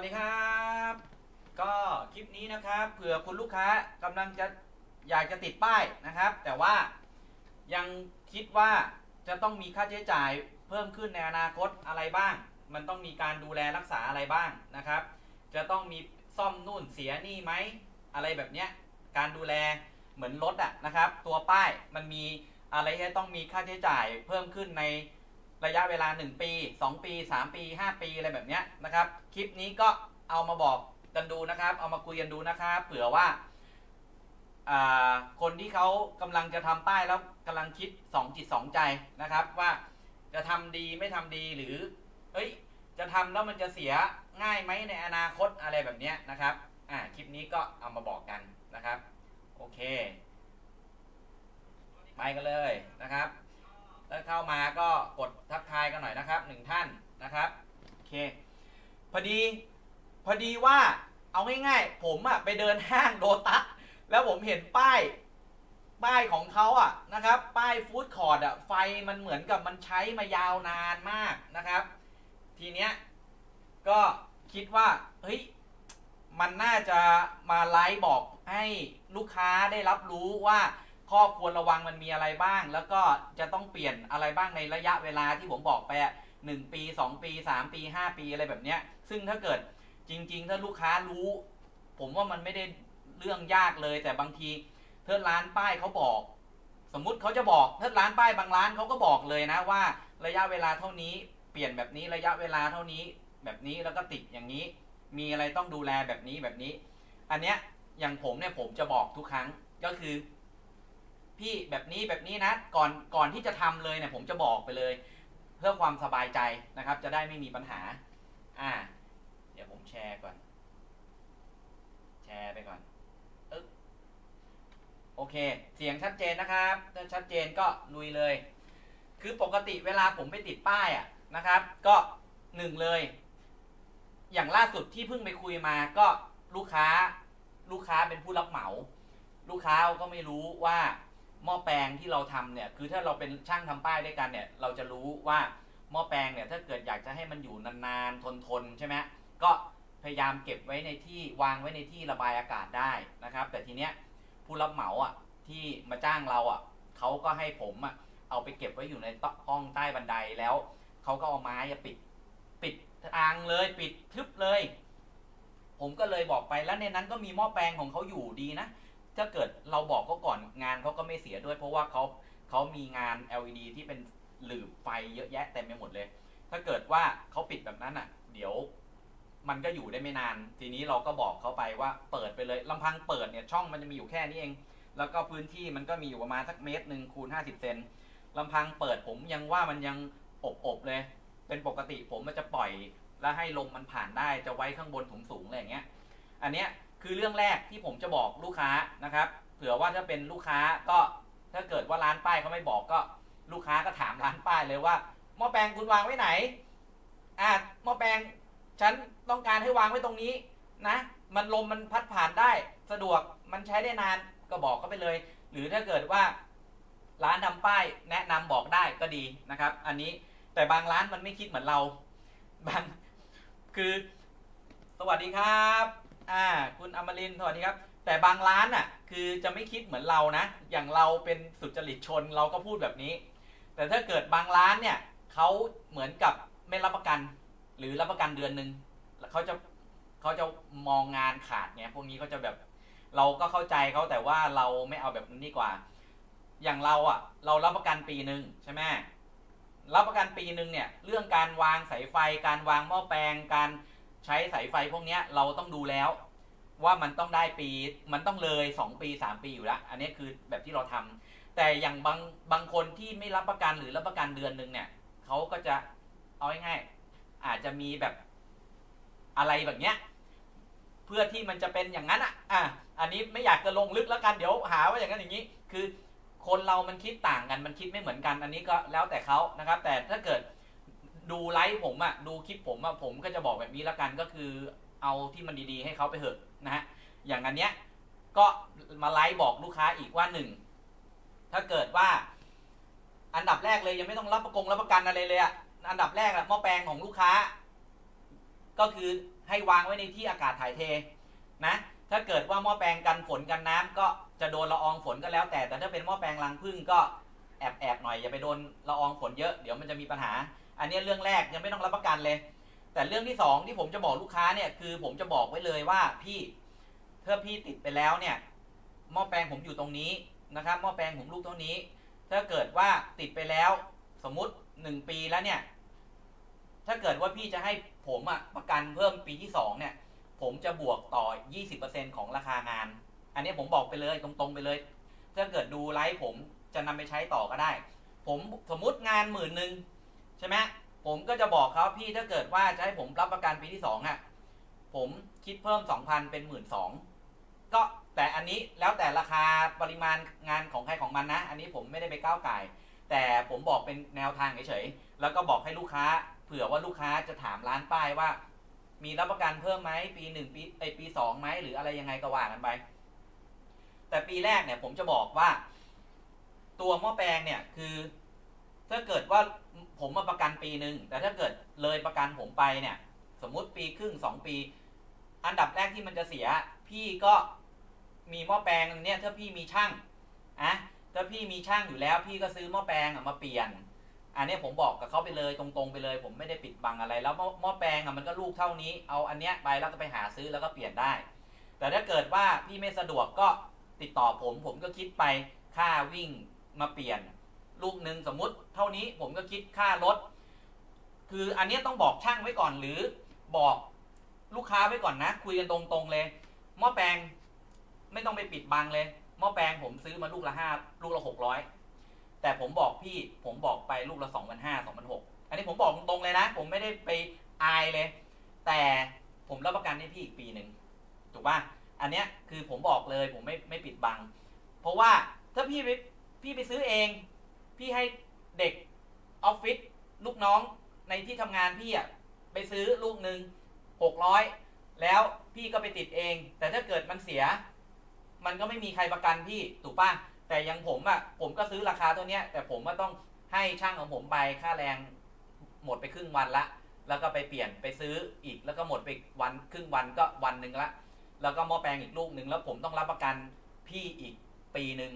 วัสดีครับ ก็คลิปนี้นะครับเผื่อคุณลูกค้ากำลังจะอยากจะติดป้ายนะครับ แต่ว่ายังคิดว่าจะต้องมีค่าใช้จ่ายเพิ่มขึ้นในอนาคตอะไรบ้าง มันต้องมีการดูแลรักษาอะไรบ้างนะครับ จะต้องมีซ่อมนู่นเสียนี่ไหมอะไรแบบเนี้ยการดูแลเหมือนรถอะนะครับ ตัวป้ายมันมีอะไรที่ต้องมีค่าใช้จ่ายเพิ่มขึ้นใน ระยะเวลา 1 ปี 2 ปี 3 ปี 5 ปีอะไรแบบเนี้ยนะครับ คลิปนี้ก็เอามาบอกกันดูนะครับ เอามาคุยกันดูนะครับเผื่อว่าคนที่เขากำลังจะทำป้ายแล้วกำลังคิด 2 จิต 2 ใจนะครับ ว่าจะทำดีไม่ทำดีหรือ เอ้ย จะทำแล้วมันจะเสียง่ายไหมในอนาคตอะไรแบบนี้นะครับอ่าคลิปนี้ก็เอามาบอกกันนะครับ โอเค ไปกันเลยนะครับ แล้วเข้ามาก็กดทักทายกันหน่อยนะครับหนึ่งท่านนะครับโอเคพอดีพอดีว่าเอาง่ายๆ ผมอะไปเดินห้างโดตัสแล้วผมเห็นป้ายป้ายของเขาอะนะครับ ป้ายฟู้ดคอร์ดอะไฟมันเหมือนกับมันใช้มายาวนานมากนะครับ ทีเนี้ยก็คิดว่าเฮ้ยมันน่าจะมาไลฟ์บอกให้ลูกค้าได้รับรู้ว่า ข้อควรระวังมันมีอะไรบ้าง แล้วก็จะต้องเปลี่ยนอะไรบ้างในระยะเวลาที่ผมบอกไปหนึ่งปีสองปีสามปีห้าปีอะไรแบบเนี้ย ซึ่งถ้าเกิดจริง ๆ ถ้าลูกค้ารู้ ผมว่ามันไม่ได้เรื่องยากเลย แต่บางทีเทิดร้านป้ายเขาบอก สมมุติเขาจะบอกเทิดร้านป้ายบางร้านเขาก็บอกเลยนะว่า ระยะเวลาเท่านี้เปลี่ยนแบบนี้ระยะเวลาเท่านี้ แบบนี้แล้วก็ติดอย่างนี้ มีอะไรต้องดูแลแบบนี้แบบนี้ อันเนี้ยอย่างผมเนี่ยผมจะบอกทุกครั้งก็คือ พี่แบบนี้แบบนี้นะก่อนก่อนที่จะทำเลยเนี่ยผมจะบอกไปเลย เพื่อความสบายใจนะครับ จะได้ไม่มีปัญหา อ่า เดี๋ยวผมแชร์ก่อน แชร์ไปก่อนอึ๊บโอเค เสียงชัดเจนนะครับถ้าชัดเจนก็ลุยเลย คือปกติเวลาผมไปติดป้ายอะนะครับ ก็หนึ่งเลย อย่างล่าสุดที่เพิ่งไปคุยมาก็ลูกค้า ลูกค้าเป็นผู้รับเหมา ลูกค้าก็ไม่รู้ว่า หม้อแปลงที่เราทำเนี่ยคือถ้าเราเป็นช่างทำป้ายด้วยกันเนี่ยเราจะรู้ว่าหม้อแปลงเนี่ยถ้าเกิดอยากจะให้มันอยู่นานๆทนๆใช่ไหมก็พยายามเก็บไว้ในที่วางไว้ในที่ระบายอากาศได้นะครับ แต่ทีเนี้ยผู้รับเหมาอะที่มาจ้างเราอะเขาก็ให้ผมอะเอาไปเก็บไว้อยู่ในห้องใต้บันไดแล้วเขาก็เอาไม้ปิดปิดทางเลยปิดทึบเลย ผมก็เลยบอกไปแล้วในนั้นก็มีหม้อแปลงของเขาอยู่ดีนะ ถ้าเกิดเราบอกเขาก่อนงานเขาก็ไม่เสียด้วย เพราะว่าเขาเขามีงาน LED ที่เป็นหลืบไฟเยอะแยะเต็มไปหมดเลย ถ้าเกิดว่าเขาปิดแบบนั้นอะ เดี๋ยวมันก็อยู่ได้ไม่นาน ทีนี้เราก็บอกเขาไปว่าเปิดไปเลยลำพังเปิดเนี่ยช่องมันจะมีอยู่แค่นี้เอง แล้วก็พื้นที่มันก็มีอยู่ประมาณสักเมตรหนึ่งคูณ50เซนลำพังเปิดผมยังว่ามันยังอบๆเลย เป็นปกติผมมันจะปล่อย แล้วให้ลมมันผ่านได้จะไว้ข้างบนสูงๆอะไรอย่างเงี้ย อันเนี้ย คือเรื่องแรกที่ผมจะบอกลูกค้านะครับ เผื่อว่าถ้าเป็นลูกค้าก็ถ้าเกิดว่าร้านป้ายเขาไม่บอกก็ลูกค้าก็ถามร้านป้ายเลยว่าหม้อแปลงคุณวางไว้ไหน อ่าหม้อแปลงฉันต้องการให้วางไว้ตรงนี้นะ มันลมมันพัดผ่านได้สะดวกมันใช้ได้นานก็บอกเขาไปเลย หรือถ้าเกิดว่าร้านทำป้ายแนะนำบอกได้ก็ดีนะครับ อันนี้แต่บางร้านมันไม่คิดเหมือนเรา บางคือ สวัสดีครับ อ่า คุณอมรินทร์สวัสดีครับ แต่บางร้านอะ คือจะไม่คิดเหมือนเรานะ อย่างเราเป็นสุจริตชนเราก็พูดแบบนี้ แต่ถ้าเกิดบางร้านเนี่ยเขาเหมือนกับไม่รับประกัน หรือรับประกันเดือนหนึ่งเขาจะเขาจะมองงานขาดเนี่ยพวกนี้เขาจะแบบ เราก็เข้าใจเขาแต่ว่าเราไม่เอาแบบนั้นดีกว่า อย่างเราอะ เรารับประกันปีหนึ่งใช่ไหมรับประกันปีหนึ่งเนี่ย เรื่องการวางสายไฟการวางหม้อแปลงการ ใช้สายไฟพวกนี้เราต้องดูแล้ว ว่ามันต้องได้ปีมันต้องเลย 2 ปี 3 ปีอยู่แล้ว อันนี้คือแบบที่เราทำแต่อย่างบางบางคนที่ไม่รับประกันหรือรับประกันเดือนหนึ่งเนี่ยเขาก็จะเอาง่ายๆอาจจะมีแบบอะไรแบบเนี้ยเพื่อที่มันจะเป็นอย่างนั้นอะอะอันนี้ไม่อยากจะลงลึกแล้วกันเดี๋ยวหาว่าอย่างนั้นอย่างนี้ คือคนเรามันคิดต่างกันมันคิดไม่เหมือนกัน อันนี้ก็แล้วแต่เขานะครับ แต่ถ้าเกิด ดูไลฟ์ผมอะดูคลิปผมอะผมก็จะบอกแบบนี้ละกันก็คือเอาที่มันดีๆ ให้เขาไปเถอะนะฮะอย่างอันเนี้ยก็มาไลฟ์บอกลูกค้าอีกว่าหนึ่งถ้าเกิดว่าอันดับแรกเลยยังไม่ต้องรับประกงรับประกันอะไรเลยอะอันดับแรกอะหม้อแปลงของลูกค้า ก็คือให้วางไว้ในที่อากาศถ่ายเทนะถ้าเกิดว่าหม้อแปลงกันฝนกันน้ำก็จะโดนละอองฝนก็แล้วแต่แต่ถ้าเป็นหม้อแปลงรังผึ้งก็แอบแอบๆหน่อยอย่าไปโดนละอองฝนเยอะเดี๋ยวมันจะมีปัญหา อันนี้เรื่องแรกยังไม่ต้องรับประกันเลย แต่เรื่องที่สองที่ผมจะบอกลูกค้าเนี่ยคือผมจะบอกไว้เลยว่าพี่ถ้าพี่ติดไปแล้วเนี่ยหม้อแปลงผมอยู่ตรงนี้นะครับหม้อแปลงผมลูกเท่านี้ ถ้าเกิดว่าติดไปแล้วสมมุติหนึ่งปีแล้วเนี่ยถ้าเกิดว่าพี่จะให้ผมอะประกันเพิ่มปีที่สองเนี่ยผมจะบวกต่อ 20%ของราคางาน อันนี้ผมบอกไปเลยตรงๆไปเลย ถ้าเกิดดูไลฟ์ผมจะนำไปใช้ต่อก็ได้ ผมสมมติงานหมื่นหนึ่ง ใช่ไหมผมก็จะบอกเขาพี่ถ้าเกิดว่าจะให้ผมรับประกันปีที่สองอะผมคิดเพิ่ม2,000เป็น1 2ื่นสองก็แต่อันนี้แล้วแต่ราคาปริมาณงานของใครของมันนะ อันนี้ผมไม่ได้ไปก้าวไก่ แต่ผมบอกเป็นแนวทางเฉยๆแล้วก็บอกให้ลูกค้า เผื่อว่าลูกค้าจะถามร้านป้ายว่า มีรับประกันเพิ่มไหมปีหนึ่งปีไอปีสองไหมหรืออะไรยังไงก็ว่ากันไปแต่ปีแรกเนี่ยผมจะบอกว่า ตัวหม้อแปลงเนี่ยคือ ถ้าเกิดว่าผมมาประกันปีหนึ่งแต่ถ้าเกิดเลยประกันผมไปเนี่ย สมมุติปีครึ่งสองปี อันดับแรกที่มันจะเสีย พี่ก็มีหม้อแปลงเนี่ยถ้าพี่มีช่างอะถ้าพี่มีช่างอยู่แล้ว พี่ก็ซื้อหม้อแปลงมาเปลี่ยน อันนี้ผมบอกกับเขาไปเลยตรงๆไปเลย ผมไม่ได้ปิดบังอะไร แล้วหม้อหม้อแปลงอะมันก็ลูกเท่านี้เอาอันเนี้ยไปแล้วก็ไปหาซื้อแล้วก็เปลี่ยนได้ แต่ถ้าเกิดว่าพี่ไม่สะดวกก็ติดต่อผมผมก็คิดไปค่าวิ่งมาเปลี่ยน ลูกหนึ่งสมมุติเท่านี้ผมก็คิดค่ารถ คืออันนี้ต้องบอกช่างไว้ก่อนหรือบอกลูกค้าไว้ก่อนนะ คุยกันตรงๆเลยหม้อแปลงไม่ต้องไปปิดบังเลยหม้อแปลงผมซื้อมาลูกละห้าลูกละหกร้อยแต่ผมบอกพี่ผมบอกไปลูกละสองพันห้าสองพันหกอันนี้ผมบอกตรงๆเลยนะ ผมไม่ได้ไปอายเลย แต่ผมรับประกันให้พี่อีกปีหนึ่งถูกป่ะอันเนี้ยคือผมบอกเลยผมไม่ไม่ปิดบัง เพราะว่าถ้าพี่ไปพี่ไปซื้อเอง พี่ให้เด็กออฟฟิศลูกน้องในที่ทำงานพี่อะไปซื้อลูกหนึ่งหกร้อยแล้วพี่ก็ไปติดเอง แต่ถ้าเกิดมันเสีย มันก็ไม่มีใครประกันพี่ถูกป่ะแต่ยังผมอะผมก็ซื้อราคาตัวเนี้ย แต่ผมก็ต้องให้ช่างของผมไปค่าแรงหมดไปครึ่งวันละ แล้วก็ไปเปลี่ยนไปซื้ออีกแล้วก็หมดไปวันครึ่งวันก็วันหนึ่งละ แล้วก็หม้อแปลงอีกลูกหนึ่งแล้วผมต้องรับประกันพี่อีกปีหนึ่ง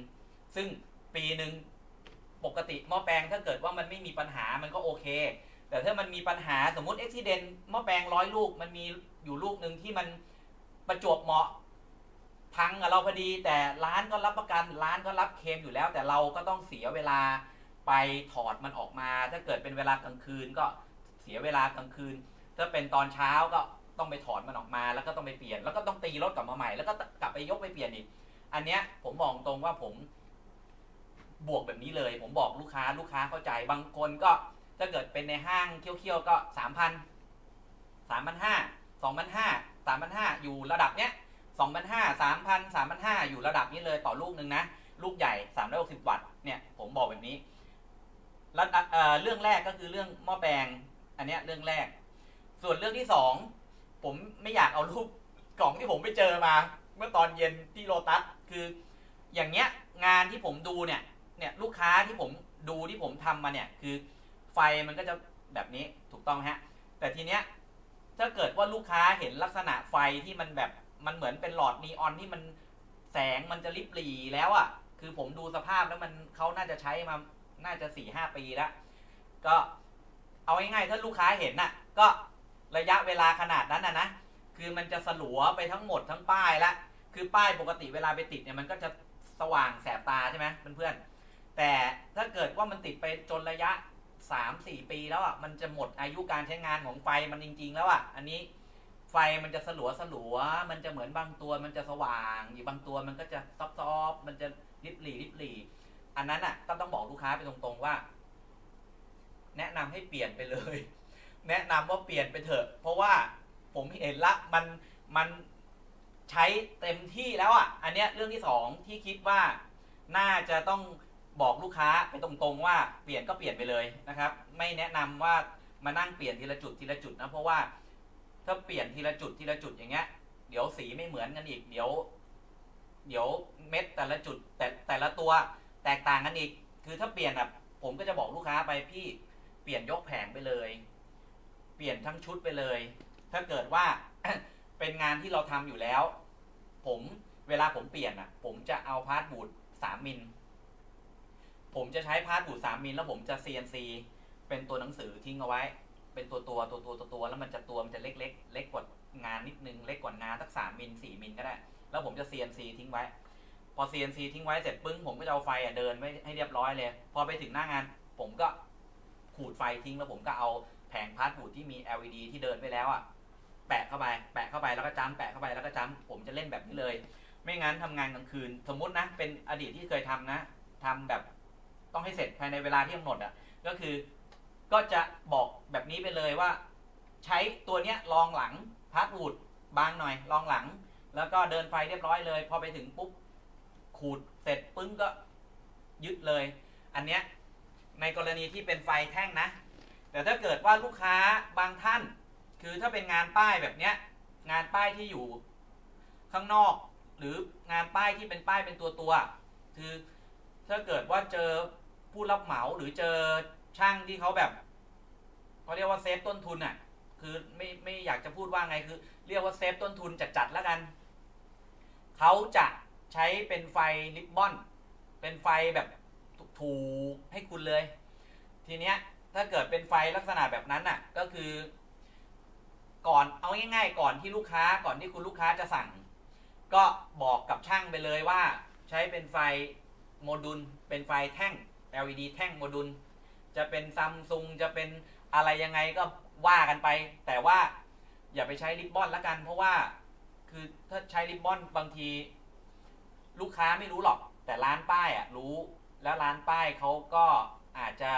ซึ่งปีหนึ่ง ปกติหม้อแปลงถ้าเกิดว่ามันไม่มีปัญหามันก็โอเค แต่ถ้ามันมีปัญหาสมมติอุบิเหตุหม้อแปลงร้อยลูกมันมีอยู่ลูกหนึ่งที่มันประจวบเหมาะพังกับเราพอดี แต่ร้านก็รับประกันร้านก็รับเคมอยู่แล้ว แต่เราก็ต้องเสียเวลาไปถอดมันออกมา ถ้าเกิดเป็นเวลากลางคืนก็เสียเวลากลางคืน ถ้าเป็นตอนเช้าก็ต้องไปถอดมันออกมา แล้วก็ต้องไปเปลี่ยน แล้วก็ต้องตีรถกลับมาใหม่แล้วก็กลับไปยกไปเปลี่ยนอีก อันเนี้ยผมบอกตรงว่าผม บวกแบบนี้เลย ผมบอกลูกค้าลูกค้าเข้าใจบางคนก็ถ้าเกิดเป็นในห้างเคี่ยวๆก็สามพันสามพันห้าสองพันห้าสามพันห้าอยู่ระดับเนี้ยสองพันห้าสามพันสามพันห้าอยู่ระดับนี้เลยต่อลูกหนึ่งนะ ลูกใหญ่สามร้อยหกสิบวัตต์เนี่ยผมบอกแบบนี้แล้วเอ่อเรื่องแรกก็คือเรื่องหม้อแปลง อันเนี้ยเรื่องแรก ส่วนเรื่องที่สองผมไม่อยากเอารูปกล่องที่ผมไปเจอมา เมื่อตอนเย็นที่โลตัสคืออย่างเงี้ยงานที่ผมดูเนี่ย เนี่ยลูกค้าที่ผมดูที่ผมทำมาเนี่ยคือไฟมันก็จะแบบนี้ถูกต้องฮะ แต่ทีเนี้ยถ้าเกิดว่าลูกค้าเห็นลักษณะไฟที่มันแบบมันเหมือนเป็นหลอดนีออนที่มันแสงมันจะริบหรี่แล้วอะ่ะ คือผมดูสภาพแล้วมันเขาน่าจะใช้มาน่าจะสี่ห้าปีแล้ว ก็เอาง่ายๆถ้าลูกค้าเห็นน่ะ ก็ระยะเวลาขนาดนั้นนะนะคือมันจะสลัวไปทั้งหมดทั้งป้ายละคือป้ายปกติเวลาไปติดเนี่ยมันก็จะสว่างแสบตาใช่ไหมเพื่อนๆ แต่ถ้าเกิดว่ามันติดไปจนระยะ 3 4 ปีแล้วอะมันจะหมดอายุการใช้งานของไฟมันจริง ๆ แล้วอะอันนี้ไฟมันจะสลัวสลัว มันจะเหมือนบางตัวมันจะสว่างอีกบางตัวมันก็จะซอฟๆมันจะริบหรี่ริบหรี่อันนั้นอะก็ต้องบอกลูกค้าไปตรงๆว่า แนะนำให้เปลี่ยนไปเลย แนะนำว่าเปลี่ยนไปเถอะ เพราะว่าผมเห็นละมันมันใช้เต็มที่แล้วอะ อันเนี้ยเรื่องที่สองที่คิดว่าน่าจะต้อง บอกลูกค้าไปตรงๆว่าเปลี่ยนก็เปลี่ยนไปเลยนะครับ ไม่แนะนำว่ามานั่งเปลี่ยนทีละจุดทีละจุดนะเพราะว่าถ้าเปลี่ยนทีละจุดทีละจุดอย่างเงี้ยเดี๋ยวสีไม่เหมือนกันอีก เดี๋ยว เดี๋ยวเม็ดแต่ละจุดแต่แต่ละตัวแตกต่างกันอีก คือถ้าเปลี่ยนแบบผมก็จะบอกลูกค้าไปพี่เปลี่ยนยกแผงไปเลย เปลี่ยนทั้งชุดไปเลย ถ้าเกิดว่าเป็นงานที่เราทำอยู่แล้ว ผมเวลาผมเปลี่ยนอะ ผมจะเอาพาร์ทบูดสามมิล ผมจะใช้พาร์ทบูดสามมิลแล้วผมจะ CNC เป็นตัวหนังสือทิ้งเอาไว้ เป็นตัวตัวตัวตัวตัวตัวแล้วมันจะตัวมันจะเล็กเล็กเล็กกว่างานนิดนึงเล็กกว่างานสักสามมิลสี่มิลก็ได้ แล้วผมจะ CNC ทิ้งไว้ พอ CNC ทิ้งไว้เสร็จปึ้งผมก็จะเอาไฟอะเดินไว้ให้เรียบร้อยเลย พอไปถึงหน้างาน ผมก็ขูดไฟทิ้งแล้วผมก็เอาแผงพาร์ทบูดที่มี LED ที่เดินไปแล้วอะแปะเข้าไป แปะเข้าไปแล้วก็จ้ำแปะเข้าไปแล้วก็จ้ำผมจะเล่นแบบนี้เลย ไม่งั้นทำงานกลางคืน สมมตินะ เป็นอดีตที่เคยทำนะทำแบบ ต้องให้เสร็จภายในเวลาที่กำหนดอะก็คือก็จะบอกแบบนี้ไปเลยว่า ใช้ตัวเนี้ยรองหลังพาร์ทบูดบางหน่อยรองหลัง แล้วก็เดินไฟเรียบร้อยเลย พอไปถึงปุ๊บขูดเสร็จปึ้งก็ยึดเลย อันเนี้ยในกรณีที่เป็นไฟแท่งนะ แต่ถ้าเกิดว่าลูกค้าบางท่าน คือถ้าเป็นงานป้ายแบบเนี้ยงานป้ายที่อยู่ข้างนอก หรืองานป้ายที่เป็นป้ายเป็นตัวตัวคือถ้าเกิดว่าเจอ ผู้รับเหมาหรือเจอช่างที่เขาแบบเขาเรียกว่าเซฟต้นทุนอะ คือไม่ไม่อยากจะพูดว่าไงคือ เรียกว่าเซฟต้นทุนจัดๆแล้วกันเขาจะใช้เป็นไฟริบบอน เป็นไฟแบบถูกให้คุณเลย ทีเนี้ยถ้าเกิดเป็นไฟลักษณะแบบนั้นน่ะ ก็คือ ก่อนเอาง่าย ๆ ก่อนที่ลูกค้าก่อนที่คุณลูกค้าจะสั่ง ก็บอกกับช่างไปเลยว่า ใช้เป็นไฟโมดูลเป็นไฟแท่ง LED แท่งโมดูล จะเป็นซัมซุงจะเป็นอะไรยังไงก็ว่ากันไป แต่ว่าอย่าไปใช้ริบบอนละกัน เพราะว่าคือถ้าใช้ริบบอนบางที ลูกค้าไม่รู้หรอก แต่ร้านป้ายอะรู้ แล้วร้านป้ายเขาก็อาจจะ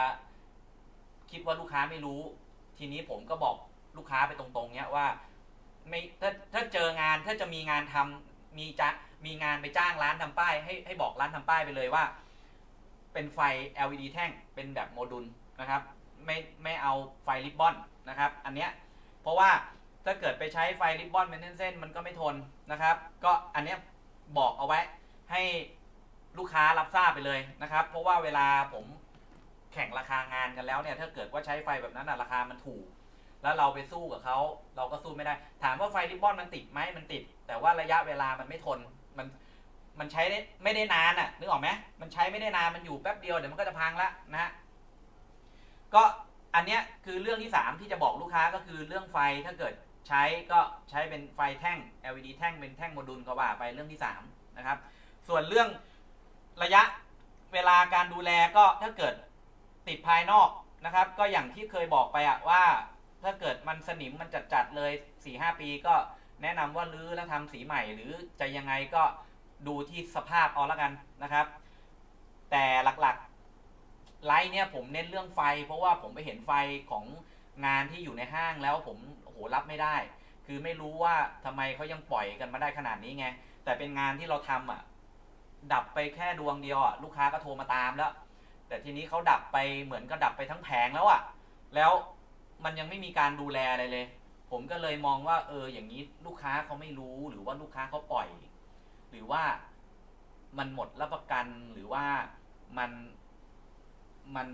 คิดว่าลูกค้าไม่รู้ ทีนี้ผมก็บอกลูกค้าไปตรงๆเนี้ยว่าไม่ถ้าถ้าเจองานถ้าจะมีงานทำมีจะมีงานไปจ้างร้านทำป้าย ให้ให้บอกร้านทำป้ายไปเลยว่า เป็นไฟ LED แท่งเป็นแบบโมดูลนะครับ ไม่ไม่เอาไฟริบบอนนะครับ อันเนี้ยเพราะว่าถ้าเกิดไปใช้ไฟริบบอนเป็นเส้นๆมันก็ไม่ทนนะครับ ก็อันเนี้ยบอกเอาไว้ให้ลูกค้ารับทราบไปเลยนะครับ เพราะว่าเวลาผมแข่งราคางานกันแล้วเนี่ยถ้าเกิดว่าใช้ไฟแบบนั้นอะราคามันถูก แล้วเราไปสู้กับเขาเราก็สู้ไม่ได้ ถามว่าไฟริบบอนมันติดไหมมันติด แต่ว่าระยะเวลามันไม่ทนมัน มันใช้ได้ไม่ได้นานอะนึกออกไหมมันใช้ไม่ได้นานมันอยู่แป๊บเดียวเดี๋ยวมันก็จะพังละนะฮะก็อันเนี้ยคือเรื่องที่ 3 ที่จะบอกลูกค้าก็คือเรื่องไฟถ้าเกิดใช้ก็ใช้เป็นไฟแท่ง LED แท่งเป็นแท่งโมดูลก็ว่าไปเรื่องที่3นะครับส่วนเรื่องระยะเวลาการดูแลก็ถ้าเกิดติดภายนอกนะครับ ก็อย่างที่เคยบอกไปอะว่า ถ้าเกิดมันสนิมมันจัดๆเลย4-5ปีก็แนะนำว่ารื้อแล้วทำสีใหม่หรือจะยังไงก็ ดูที่สภาพเอาละกันนะครับ แต่หลักๆไลท์เนี่ยผมเน้นเรื่องไฟ เพราะว่าผมไปเห็นไฟของงานที่อยู่ในห้างแล้วผมโหรับไม่ได้ คือไม่รู้ว่าทำไมเขายังปล่อยกันมาได้ขนาดนี้ไง แต่เป็นงานที่เราทำอะ ดับไปแค่ดวงเดียวอะลูกค้าก็โทรมาตามแล้ว แต่ทีนี้เขาดับไปเหมือนก็ดับไปทั้งแผงแล้วอะ แล้วมันยังไม่มีการดูแลอะไรเลย ผมก็เลยมองว่าเอออย่างนี้ลูกค้าเขาไม่รู้หรือว่าลูกค้าเขาปล่อย หรือว่ามันหมดรับประกันหรือว่ามันมัน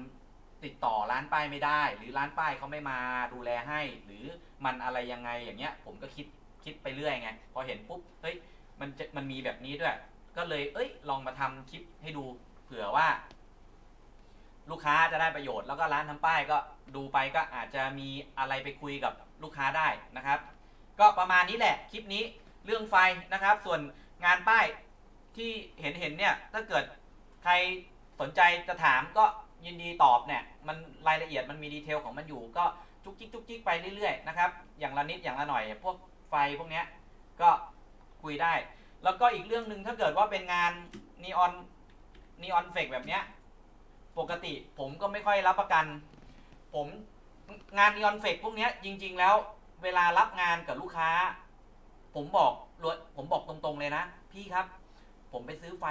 ติดต่อร้านป้ายไม่ได้ หรือร้านป้ายเขาไม่มาดูแลให้ หรือมันอะไรยังไงอย่างเงี้ย ผมก็คิดคิดไปเรื่อยไงพอเห็นปุ๊บเฮ้ยมันจะมันมีแบบนี้ด้วย ก็เลย เอ้ย ลองมาทำคลิปให้ดูเผื่อว่า ลูกค้าจะได้ประโยชน์แล้วก็ร้านทำป้ายก็ดูไปก็อาจจะมีอะไรไปคุยกับลูกค้าได้นะครับ ก็ประมาณนี้แหละคลิปนี้เรื่องไฟนะครับ ส่วน งานป้ายที่เห็นเห็นเนี่ยถ้าเกิดใครสนใจจะถามก็ยินดีตอบเนี่ยมันรายละเอียดมันมีดีเทลของมันอยู่ ก็จุกจิกจุกจิกไปเรื่อยๆนะครับอย่างละนิดอย่างละหน่อย พวกไฟพวกเนี้ยก็คุยได้ แล้วก็อีกเรื่องหนึ่งถ้าเกิดว่าเป็นงานนีออนนีออนเฟกแบบเนี้ยปกติผมก็ไม่ค่อยรับประกัน ผมงานนีออนเฟกพวกเนี้ยจริง ๆ แล้วเวลารับงานกับลูกค้า ผมบอกรวผมบอกตรงๆเลยนะ พี่ครับ ผมไปซื้อไฟ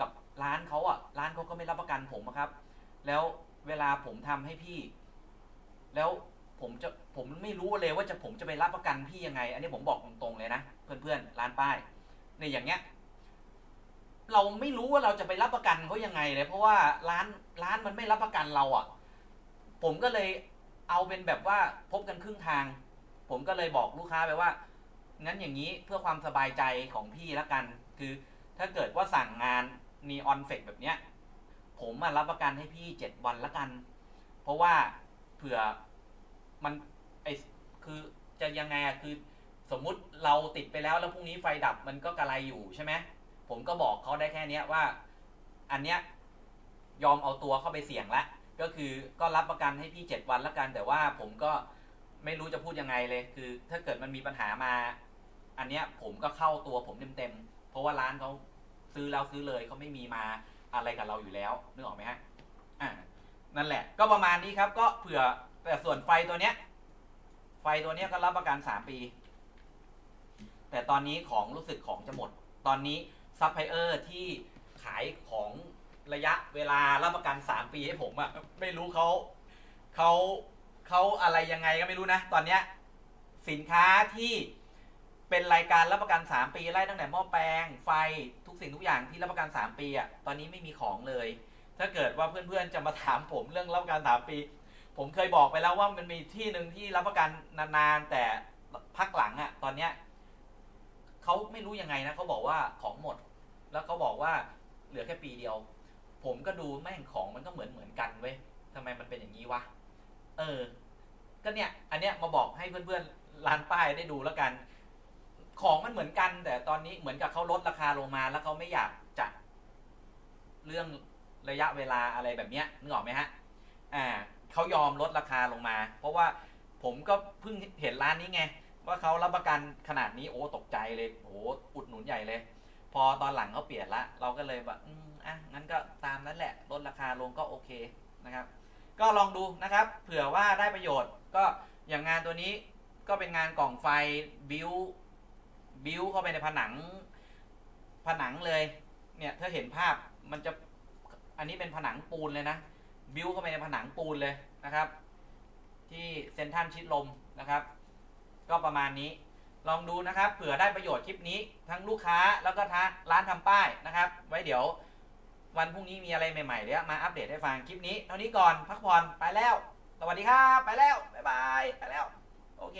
กับร้านเขาอะ ร้านเขาก็ไม่รับประกันผมอะครับ แล้วเวลาผมทำให้พี่ แล้วผมจะผมไม่รู้เลยว่าจะผมจะไปรับประกันพี่ยังไง อันนี้ผมบอกตรงๆเลยนะเพื่อนๆร้านป้ายในอย่างเงี้ย เราไม่รู้ว่าเราจะไปรับประกันเขายังไงเลย เพราะว่าร้านร้านมันไม่รับประกันเราอะ ผมก็เลยเอาเป็นแบบว่าพบกันครึ่งทาง ผมก็เลยบอกลูกค้าไปว่า งั้นอย่างนี้เพื่อความสบายใจของพี่ละกัน คือถ้าเกิดว่าสั่งงานนีออนเฟกแบบเนี้ย ผมอะรับประกันให้พี่เจ็ดวันละกัน เพราะว่าเผื่อมันไอคือจะยังไงอะคือสมมุติเราติดไปแล้วแล้วพรุ่งนี้ไฟดับมันก็กระไรอยู่ใช่ไหมผมก็บอกเขาได้แค่เนี้ยว่า อันเนี้ยยอมเอาตัวเข้าไปเสี่ยงละก็คือก็รับประกันให้พี่เจ็ดวันละกัน แต่ว่าผมก็ไม่รู้จะพูดยังไงเลย คือ ถ้าเกิดมันมีปัญหามา อันเนี้ยผมก็เข้าตัวผมเต็มๆเพราะว่าร้านเขาซื้อแล้วซื้อเลยเขาไม่มีมาอะไรกับเราอยู่แล้วนึกออกไหมฮะอ่านั่นแหละ ก็ประมาณนี้ครับก็เผื่อแต่ส่วนไฟตัวเนี้ย ไฟตัวเนี้ยก็รับประกันสามปี แต่ตอนนี้ของรู้สึกของจะหมด ตอนนี้ซัพพลายเออร์ที่ขายของระยะเวลารับประกัน3ปีให้ผมอะไม่รู้เขาเขาเขาอะไรยังไงก็ไม่รู้นะ ตอนเนี้ยสินค้าที่ เป็นรายการรับประกัน 3 ปีไล่ตั้งแต่หม้อแปลง ไฟทุกสิ่งทุกอย่างที่รับประกัน 3 ปีอะตอนนี้ไม่มีของเลย ถ้าเกิดว่าเพื่อนๆจะมาถามผมเรื่องรับประกัน 3 ปี ผมเคยบอกไปแล้วว่ามันมีที่หนึ่งที่รับประกันนานๆแต่พักหลังอะตอนเนี้ยเขาไม่รู้ยังไงนะเขาบอกว่าของหมด แล้วเขาบอกว่าเหลือแค่ปีเดียว ผมก็ดูแม่งของมันก็เหมือนเหมือนกันเว้ยทำไมมันเป็นอย่างนี้วะเออ ก็เนี่ย อันเนี้ยมาบอกให้เพื่อนๆร้านป้ายได้ดูแล้วกัน ของมันเหมือนกัน แต่ตอนนี้เหมือนกับเขาลดราคาลงมาแล้วเขาไม่อยากจัดเรื่องระยะเวลาอะไรแบบเนี้ยนึกออกไหมฮะอ่าเขายอมลดราคาลงมา เพราะว่าผมก็เพิ่งเห็นร้านนี้ไงว่าเขารับประกันขนาดนี้โอ้ตกใจเลยโอ้อุดหนุนใหญ่เลย พอตอนหลังเขาเปลี่ยนละเราก็เลยแบบอืมอะงั้นก็ตามนั้นแหละลดราคาลงก็โอเคนะครับ ก็ลองดูนะครับ เผื่อว่าได้ประโยชน์ก็อย่างงานตัวนี้ก็เป็นงานกล่องไฟบิว บิวเข้าไปในผนัง ผนังเลย เนี่ยถ้าเห็นภาพมันจะอันนี้เป็นผนังปูนเลยนะ บิวเข้าไปในผนังปูนเลยนะครับ ที่เซนทันชิดลมนะครับ ก็ประมาณนี้ลองดูนะครับเผื่อได้ประโยชน์คลิปนี้ทั้งลูกค้าแล้วก็ทั้งร้านทำป้ายนะครับ ไว้เดี๋ยววันพรุ่งนี้มีอะไรใหม่ๆเดี๋ยวมาอัปเดตให้ฟังคลิปนี้เท่านี้ก่อนพักผ่อนไปแล้ว สวัสดีครับ ไปแล้ว บ๊ายบาย ไปแล้ว โอเค